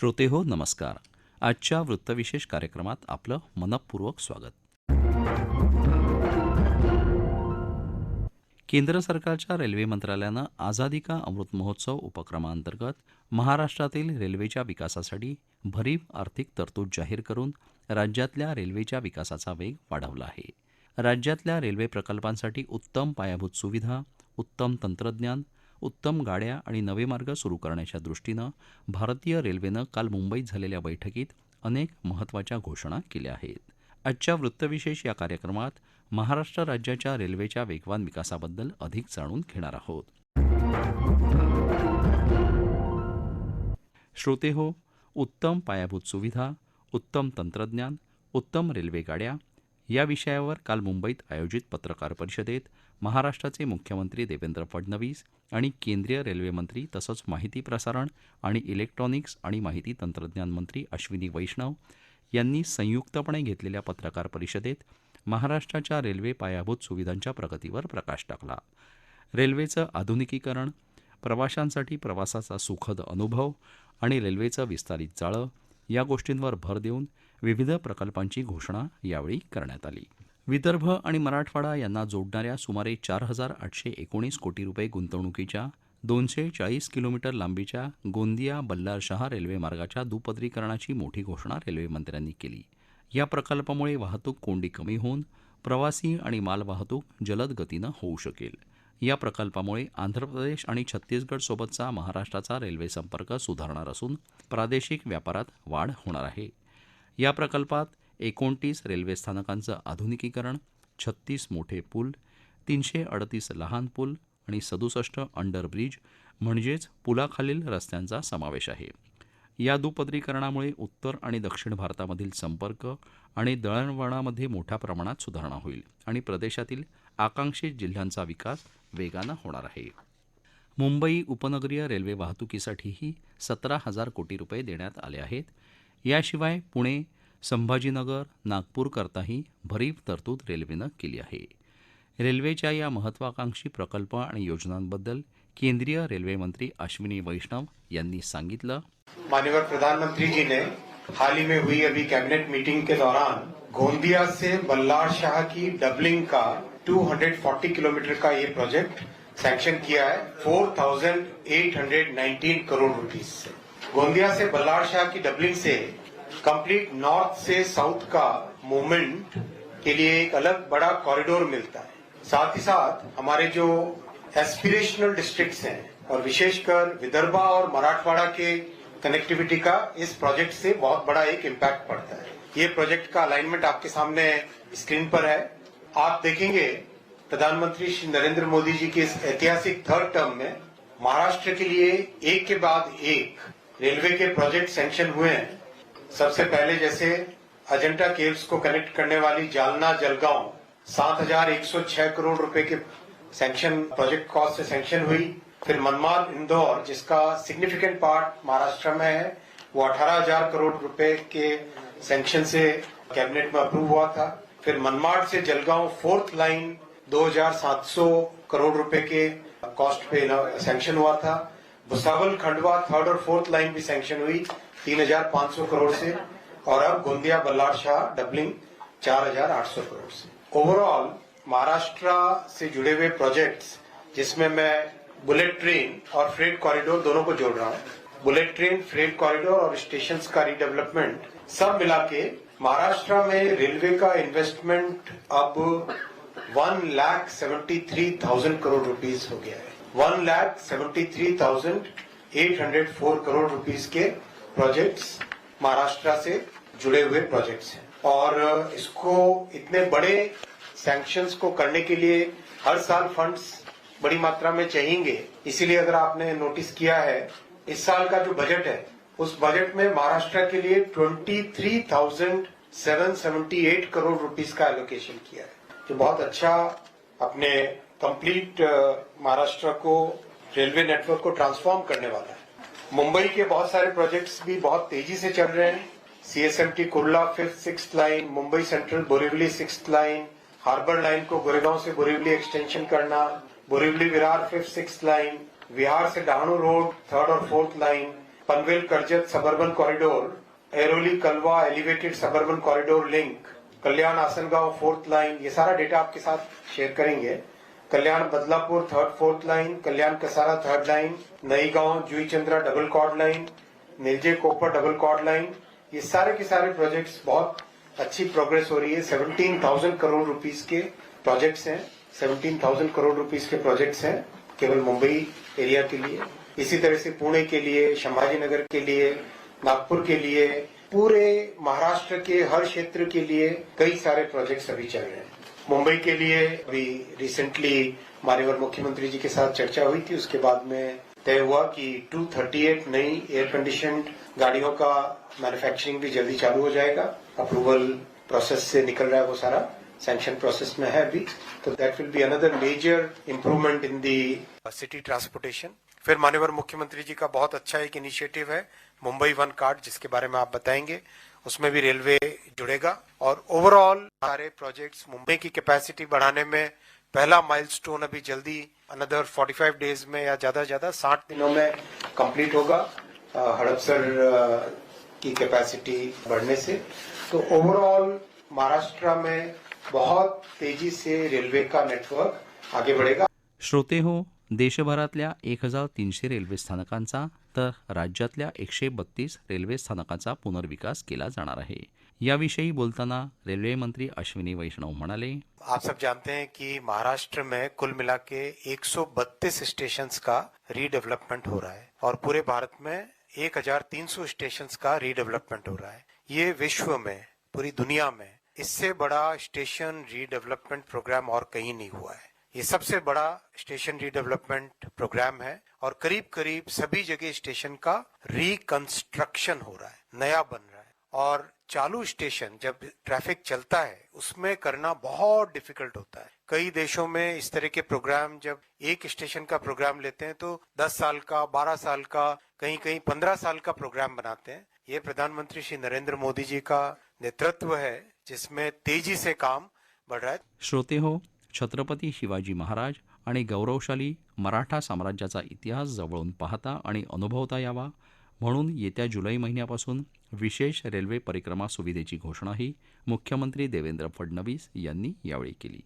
श्रोते हो नमस्कार. आजच्या वृत्तविशेष कार्यक्रमात आपलं मनपूर्वक स्वागत. केंद्र सरकारच्या रेल्वे मंत्रालयानं आझादी का अमृत महोत्सव उपक्रमांतर्गत महाराष्ट्रातील रेल्वेच्या विकासासाठी भरीव आर्थिक तरतूद जाहीर करून राज्यातल्या रेल्वेच्या विकासाचा वेग वाढवला आहे. राज्यातल्या रेल्वे प्रकल्पांसाठी उत्तम पायाभूत सुविधा उत्तम तंत्रज्ञान उत्तम गाड्या आणि नवे मार्ग सुरू करण्याच्या दृष्टीनं भारतीय रेल्वेनं काल मुंबईत झालेल्या बैठकीत अनेक महत्त्वाच्या घोषणा केल्या आहेत. आजच्या वृत्तविशेष या कार्यक्रमात महाराष्ट्र राज्याच्या रेल्वेच्या वेगवान विकासाबद्दल अधिक जाणून घेणार आहोत. श्रोते हो उत्तम पायाभूत सुविधा उत्तम तंत्रज्ञान उत्तम रेल्वे गाड्या या विषयावर काल मुंबईत आयोजित पत्रकार परिषदेत महाराष्ट्राचे मुख्यमंत्री देवेंद्र फडणवीस आणि केंद्रीय रेल्वेमंत्री तसंच माहिती प्रसारण आणि इलेक्ट्रॉनिक्स आणि माहिती तंत्रज्ञान मंत्री अश्विनी वैष्णव यांनी संयुक्तपणे घेतलेल्या पत्रकार परिषदेत महाराष्ट्राच्या रेल्वे पायाभूत सुविधांच्या प्रगतीवर प्रकाश टाकला. रेल्वेचं आधुनिकीकरण प्रवाशांसाठी प्रवासाचा सुखद अनुभव आणि रेल्वेचं विस्तारित जाळं या गोष्टींवर भर देऊन विविध प्रकल्पांची घोषणा यावेळी करण्यात आली. विदर्भ आणि मराठवाडा यांना जोडणाऱ्या सुमारे चार हजार आठशे एकोणीस कोटी रुपये गुंतवणुकीच्या दोनशे चाळीस किलोमीटर लांबीच्या गोंदिया बल्लारशहा रेल्वे मार्गाच्या दुपदरीकरणाची मोठी घोषणा रेल्वेमंत्र्यांनी केली. या प्रकल्पामुळे वाहतूक कोंडी कमी होऊन प्रवासी आणि मालवाहतूक जलद गतीनं होऊ शकेल. या प्रकल्पामुळे आंध्र प्रदेश आणि छत्तीसगडसोबतचा महाराष्ट्राचा रेल्वे संपर्क सुधारणार असून प्रादेशिक व्यापारात वाढ होणार आहे. या प्रकल्पात एकोणतीस रेल्वे स्थानकांचं आधुनिकीकरण छत्तीस मोठे पूल तीनशे अडतीस लहान पूल आणि सदुसष्ट अंडर ब्रिज म्हणजेच पुलाखालील रस्त्यांचा समावेश आहे. या दुपदरीकरणामुळे उत्तर आणि दक्षिण भारतामधील संपर्क आणि दळणवळणामध्ये मोठ्या प्रमाणात सुधारणा होईल आणि प्रदेशातील आकांक्षित जिल्ह्यांचा विकास वेगानं होणार आहे. मुंबई उपनगरीय रेल्वे वाहतुकीसाठीही सतरा हजार कोटी रुपये देण्यात आले आहेत. याशिवाय पुणे संभाजीनगर नागपूरकरताही भरीव तरतूद रेल्वेनं केली आहे. रेल्वेच्या या महत्वाकांक्षी प्रकल्प आणि योजनांबद्दल केंद्रीय रेल्वे मंत्री अश्विनी वैष्णव यांनी सांगितलं. माननीय प्रधानमंत्री जी ने हाल ही में हुई अभी कैबिनेट मीटिंग के दौरान गोंदिया से बल्लार शाह की डबलिंग का 240 किलोमीटर का ये प्रोजेक्ट सैंक्शन किया है 4,819 करोड़ रुपीस से। गोंदिया से बल्लार शाह की डबलिंग से कंप्लीट नॉर्थ से साउथ का मूवमेंट के लिए एक अलग बड़ा कॉरिडोर मिलता है। साथ ही साथ हमारे जो एस्पिरेशनल डिस्ट्रिक्ट्स हैं और विशेषकर विदर्भा और मराठवाड़ा के कनेक्टिविटी का इस प्रोजेक्ट से बहुत बड़ा एक इम्पैक्ट पड़ता है। ये प्रोजेक्ट का अलाइनमेंट आपके सामने स्क्रीन पर है। आप देखेंगे प्रधानमंत्री श्री नरेंद्र मोदी जी के इस ऐतिहासिक थर्ड टर्म में महाराष्ट्र के लिए एक के बाद एक रेलवे के प्रोजेक्ट सैंक्शन हुए हैं। सबसे पहले जैसे अजंता केव्स को कनेक्ट करने वाली जालना जलगांव 7,106 करोड़ रुपए के सैंक्शन प्रोजेक्ट कॉस्ट से सैंक्शन हुई। फिर मनमाड इंदौर जिसका सिग्निफिकेंट पार्ट महाराष्ट्र में है वो 18,000 करोड़ रुपए के सैंक्शन से कैबिनेट में अप्रूव हुआ था। फिर मनमाड से जलगांव फोर्थ लाइन 2,700 करोड़ रुपए के कॉस्ट पे सैंक्शन हुआ था। भुसावल खंडवा थर्ड और फोर्थ लाइन भी सैंक्शन हुई। 3,500 करोड़ से और अब गोंदिया बल्लार शाह डबलिंग 4,800 करोड़ से। ओवरऑल महाराष्ट्र से जुड़े हुए प्रोजेक्ट्स जिसमें मैं बुलेट ट्रेन और फ्रेट कॉरिडोर दोनों को जोड़ रहा हूँ। बुलेट ट्रेन फ्रेट कॉरिडोर और स्टेशन का रिडेवलपमेंट सब मिला के महाराष्ट्र में रेलवे का इन्वेस्टमेंट अब one lakh seventy three thousand crore rupees हो गया है। One lakh seventy three thousand eight hundred four crore rupees के प्रोजेक्ट्स महाराष्ट्र से जुड़े हुए प्रोजेक्ट्स हैं। और इसको इतने बड़े सैंक्शंस को करने के लिए हर साल फंड्स बड़ी मात्रा में चाहिए इसीलिए अगर आपने नोटिस किया है, इस साल का जो बजट है, उस बजट में महाराष्ट्र के लिए twenty three thousand seven seventy eight crore rupees का एलोकेशन किया है। जो बहुत अच्छा अपने कंप्लीट महाराष्ट्र को रेलवे नेटवर्क को ट्रांसफॉर्म करने वाला है। मुंबई के बहुत सारे प्रोजेक्ट्स भी बहुत तेज़ी से चल रहे हैं। CSMT Kurla fifth six line Mumbai central Borivali six line harbour line को गोरेगांव से बोरीवली एक्सटेंशन करना, Borivali Virar fifth six line Virar से डहाणू रोड थर्ड और fourth line Panvel, Karjat suburban corridor Airoli Kalwa elevated suburban corridor link Kalyan, Asangaon fourth line ये सारा data आपके साथ share करेंगे। Kalyan Badlapur third fourth line Kalyan Kasara third line Naigaon Juichandra double chord line Nilje Kopar double chord line ये सारे के सारे projects बहुत अच्छी प्रोग्रेस हो रही है। सेवनटीन थाउज़ेंड करोड़ रुपीस के प्रोजेक्ट्स हैं। सेवनटीन थाउज़ेंड करोड़ रुपीस के प्रोजेक्ट्स हैं केवल मुंबई एरिया के लिए। इसी तरह से पुणे के लिए संभाजीनगर के लिए, नागपुर के लिए, पूरे महाराष्ट्र के हर क्षेत्र के लिए कई सारे प्रोजेक्ट्स अभी चल रहे हैं। मुंबई के लिए अभी रिसेंटली मान्यवर मुख्यमंत्री जी के साथ चर्चा हुई थी। उसके बाद में तय हुआ कि 238 नई एयर कंडीशन गाड़ियों का मैन्युफैक्चरिंग भी जल्दी चालू हो जाएगा। अप्रूवल प्रोसेस से निकल रहा है वो सारा। सैंक्शन प्रोसेस में है अभी। तो that will be another major improvement in the city transportation फिर मान्यवर मुख्यमंत्री जी का बहुत अच्छा एक इनिशिएटिव है मुंबई वन कार्ड जिसके बारे में आप बताएँगे। उसमें भी रेलवे जुड़ेगा और ओवरऑल सारे प्रोजेक्ट्स मुंबई की कैपेसिटी बढ़ाने में पहला माइलस्टोन अभी जल्दी अनदर 45 डेज़ में या ज़्यादा ज़्यादा 60 दिनों में कंप्लीट होगा हड़पसर की कैपेसिटी बढ़ने से। तो ओवरऑल महाराष्ट्र में बहुत तेज़ी से रेलवे का नेटवर्क आगे बढ़ेगा। श्रोते हो, देशभरातल्या एक हज़ार तीनशे रेल्वे स्थानकांचा तर राज्यातल्या एकशे बत्तीस रेल्वे स्थानकांचा पुनर्विकास केला जाणार आहे. याविषयी बोलताना रेल्वे मंत्री अश्विनी वैष्णव म्हणाले आप सब जानते हैं कि महाराष्ट्र में कुल मिला के 132 स्टेशन का रीडेवलपमेंट हो रहा है और पूरे भारत में 1300 स्टेशन का रीडेवलपमेंट हो रहा है। ये विश्व में पूरी दुनिया में इससे बड़ा स्टेशन रीडेवलपमेंट प्रोग्राम और कहीं नहीं हुआ है। ये सबसे बड़ा स्टेशन रीडेवलपमेंट प्रोग्राम है और करीब करीब सभी जगह स्टेशन का रिकंस्ट्रक्शन हो रहा है, नया बन रहा है। और चालू स्टेशन जब ट्रैफ़िक चलता है, उसमें करना बहुत डिफ़िकल्ट होता है। कई देशों में इस तरह के प्रोग्राम जब एक स्टेशन का प्रोग्राम लेते हैं तो 10 साल का 12 साल का कहीं कहीं 15 साल का प्रोग्राम बनाते हैं। ये प्रधानमंत्री श्री नरेंद्र मोदी जी का नेतृत्व है, जिसमें तेज़ी से काम बढ़ रहा है। श्रोते हो छत्रपती शिवाजी महाराज आणि गौरवशाली मराठा साम्राज्याचा इतिहास जवळून पाहता आणि अनुभवता यावा म्हणून येत्या जुलै महिन्यापासून विशेष रेल्वे परिक्रमा सुविधेची घोषणाही मुख्यमंत्री देवेंद्र फडणवीस यांनी यावेळी केली.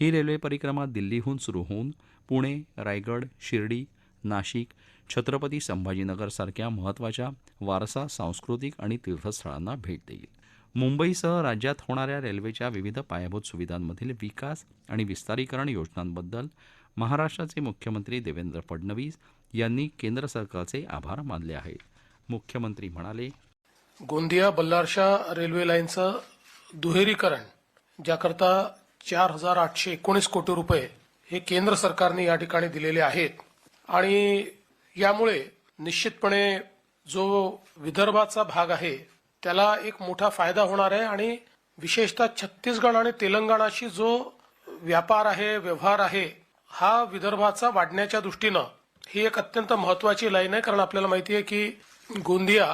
ही रेल्वे परिक्रमा दिल्लीहून सुरू होऊन पुणे रायगड शिर्डी नाशिक छत्रपती संभाजीनगरसारख्या महत्त्वाच्या वारसा सांस्कृतिक आणि तीर्थस्थळांना भेट देईल. मुंबईसह राज्यात होणाऱ्या रेल्वेच्या विविध पायाभूत सुविधांमधील विकास आणि विस्तारीकरण योजनांबद्दल महाराष्ट्राचे मुख्यमंत्री देवेंद्र फडणवीस यांनी केंद्र सरकारचे आभार मानले आहेत. मुख्यमंत्री म्हणाले गोंदिया बल्लारशा रेल्वे लाईनचं दुहेरीकरण ज्याकरता चार हजार आठशे एकोणीस कोटी रुपये हे केंद्र सरकारने या ठिकाणी दिलेले आहेत आणि यामुळे निश्चितपणे जो विदर्भाचा भाग आहे त्याला एक मोठा फायदा होणार आहे आणि विशेषतः छत्तीसगड आणि तेलंगणाशी जो व्यापार आहे व्यवहार आहे हा विदर्भाचा वाढण्याच्या दृष्टीनं ही एक अत्यंत महत्वाची लाईन आहे. कारण आपल्याला माहिती आहे की गोंदिया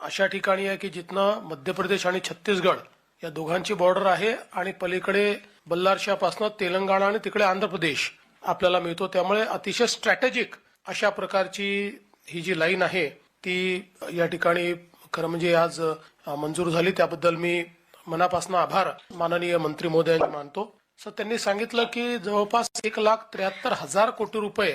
अशा ठिकाणी आहे की जिथनं मध्य प्रदेश आणि छत्तीसगड या दोघांची बॉर्डर आहे आणि पलीकडे बल्लारशापासनं तेलंगणा आणि तिकडे आंध्र प्रदेश आपल्याला मिळतो. त्यामुळे अतिशय स्ट्रॅटेजिक अशा प्रकारची ही जी लाईन आहे ती या ठिकाणी खरं म्हणजे आज मंजूर झाली. त्याबद्दल मी मनापासून आभार. माननीय मंत्री महोदयांचे मानतो. सर त्यांनी सांगितलं की जवळपास एक लाख त्र्याहत्तर हजार कोटी रुपये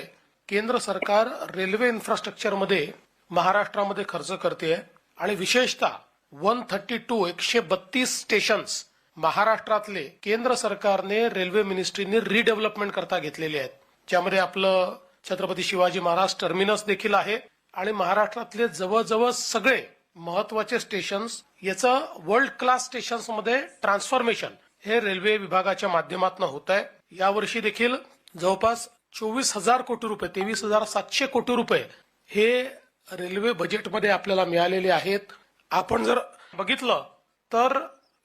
केंद्र सरकार रेल्वे इन्फ्रास्ट्रक्चरमध्ये महाराष्ट्रामध्ये खर्च करते आणि विशेषतः वन थर्टी टू एकशे बत्तीस स्टेशन्स महाराष्ट्रातले केंद्र सरकारने रेल्वे मिनिस्ट्रीने रिडेव्हलपमेंट करता घेतलेले आहेत. ज्यामध्ये आपलं छत्रपती शिवाजी महाराज टर्मिनस देखील आहे. आणि महाराष्ट्रातले जवळजवळ सगळे महत्त्वाचे स्टेशन्स याचं वर्ल्ड क्लास स्टेशन्समध्ये ट्रान्सफॉर्मेशन हे रेल्वे विभागाच्या माध्यमातून होत आहे यावर्षी देखील जवळपास चोवीस हजार कोटी रुपये तेवीस हजार सातशे कोटी रुपये हे रेल्वे बजेटमध्ये आपल्याला मिळालेले आहेत. आपण जर बघितलं तर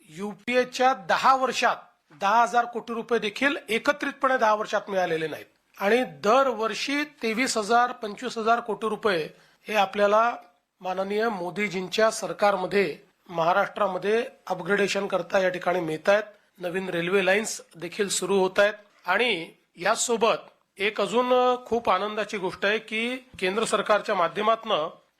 युपीएच्या दहा वर्षात दहा हजार कोटी रुपये देखील एकत्रितपणे दहा वर्षात मिळालेले नाहीत. आणि दरवर्षी तेवीस हजार पंचवीस हजार कोटी रुपये हे आपल्याला माननीय मोदीजींच्या सरकारमध्ये महाराष्ट्रामध्ये अपग्रेडेशन करता या ठिकाणी मिळत आहेत नवीन रेल्वे लाईन्स देखील सुरू होत आहेत आणि यासोबत एक अजून खूप आनंदाची गोष्ट आहे की केंद्र सरकारच्या माध्यमातून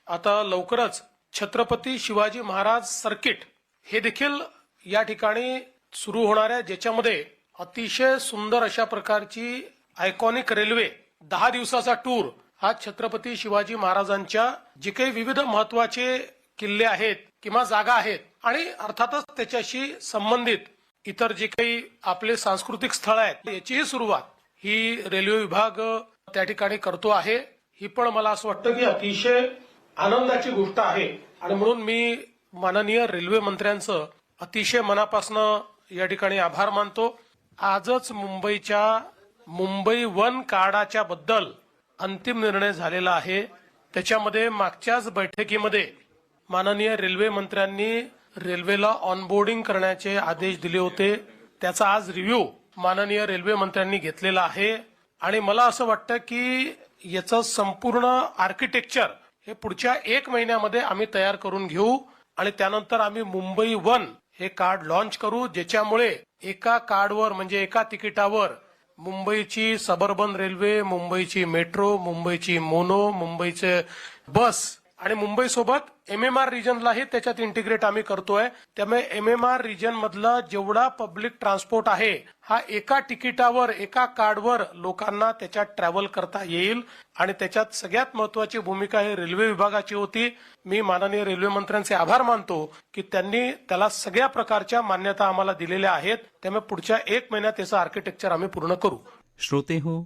आता लवकरच छत्रपती शिवाजी महाराज सर्किट हे देखील या ठिकाणी सुरू होणार आहे ज्याच्यामध्ये अतिशय सुंदर अशा प्रकारची आयकॉनिक रेल्वे दहा दिवसाचा टूर हा छत्रपती शिवाजी महाराजांच्या जे काही विविध महत्त्वाचे किल्ले आहेत किंवा जागा आहेत आणि अर्थातच त्याच्याशी संबंधित इतर जे काही आपले सांस्कृतिक स्थळ आहेत याचीही सुरुवात ही रेल्वे विभाग त्या ठिकाणी करतो आहे. ही पण मला असं वाटतं की अतिशय आनंदाची गोष्ट आहे. आणि म्हणून मी माननीय रेल्वे मंत्र्यांचं अतिशय मनापासनं या ठिकाणी आभार मानतो. आजच मुंबईच्या मुंबई वन कार्डाच्या बद्दल अंतिम निर्णय झालेला आहे. त्याच्यामध्ये मागच्याच बैठकीमध्ये माननीय रेल्वे मंत्र्यांनी रेल्वेला ऑनबोर्डिंग करण्याचे आदेश दिले होते. त्याचा आज रिव्ह्यू माननीय रेल्वे मंत्र्यांनी घेतलेला आहे. आणि मला असं वाटतं की याचं संपूर्ण आर्किटेक्चर हे पुढच्या एक महिन्यामध्ये आम्ही तयार करून घेऊ. आणि त्यानंतर आम्ही मुंबई वन हे कार्ड लॉन्च करू ज्याच्यामुळे एका कार्डवर म्हणजे एका तिकिटावर मुंबईची सबर्बन रेल्वे मुंबईची मेट्रो मुंबईची मोनो मुंबईचे बस आणि मुंबईसोबत एम एम आर रिजनलाही त्याच्यात इंटिग्रेट आम्ही करतोय. त्यामुळे एम एम आर रिजन मधला जेवढा पब्लिक ट्रान्सपोर्ट आहे हा एका तिकिटावर एका कार्डवर लोकांना त्याच्यात ट्रॅव्हल करता येईल. आणि त्याच्यात सगळ्यात महत्वाची भूमिका ही रेल्वे विभागाची होती. मी माननीय रेल्वे मंत्र्यांचे आभार मानतो की त्यांनी त्याला सगळ्या प्रकारच्या मान्यता आम्हाला दिलेल्या आहेत. त्यामुळे पुढच्या एक महिन्यात त्याचं आर्किटेक्चर आम्ही पूर्ण करू. श्रोते हो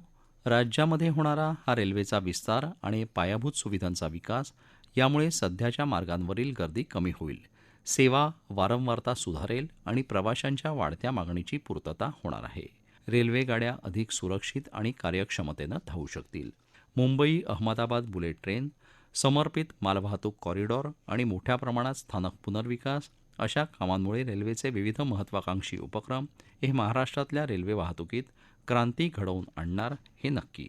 राज्यामध्ये होणारा हा रेल्वेचा विस्तार आणि पायाभूत सुविधांचा विकास यामुळे सध्याच्या मार्गांवरील गर्दी कमी होईल. सेवा वारंवारता सुधारेल आणि प्रवाशांच्या वाढत्या मागणीची पूर्तता होणार आहे. रेल्वेगाड्या अधिक सुरक्षित आणि कार्यक्षमतेनं धावू शकतील. मुंबई अहमदाबाद बुलेट ट्रेन समर्पित मालवाहतूक कॉरिडॉर आणि मोठ्या प्रमाणात स्थानक पुनर्विकास अशा कामांमुळे रेल्वेचे विविध महत्वाकांक्षी उपक्रम हे महाराष्ट्रातल्या रेल्वे वाहतुकीत क्रांती घडवून आणणार हे नक्की.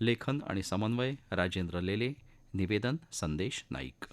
लेखन आणि समन्वय राजेंद्र लेले निवेदन संदेश नाईक.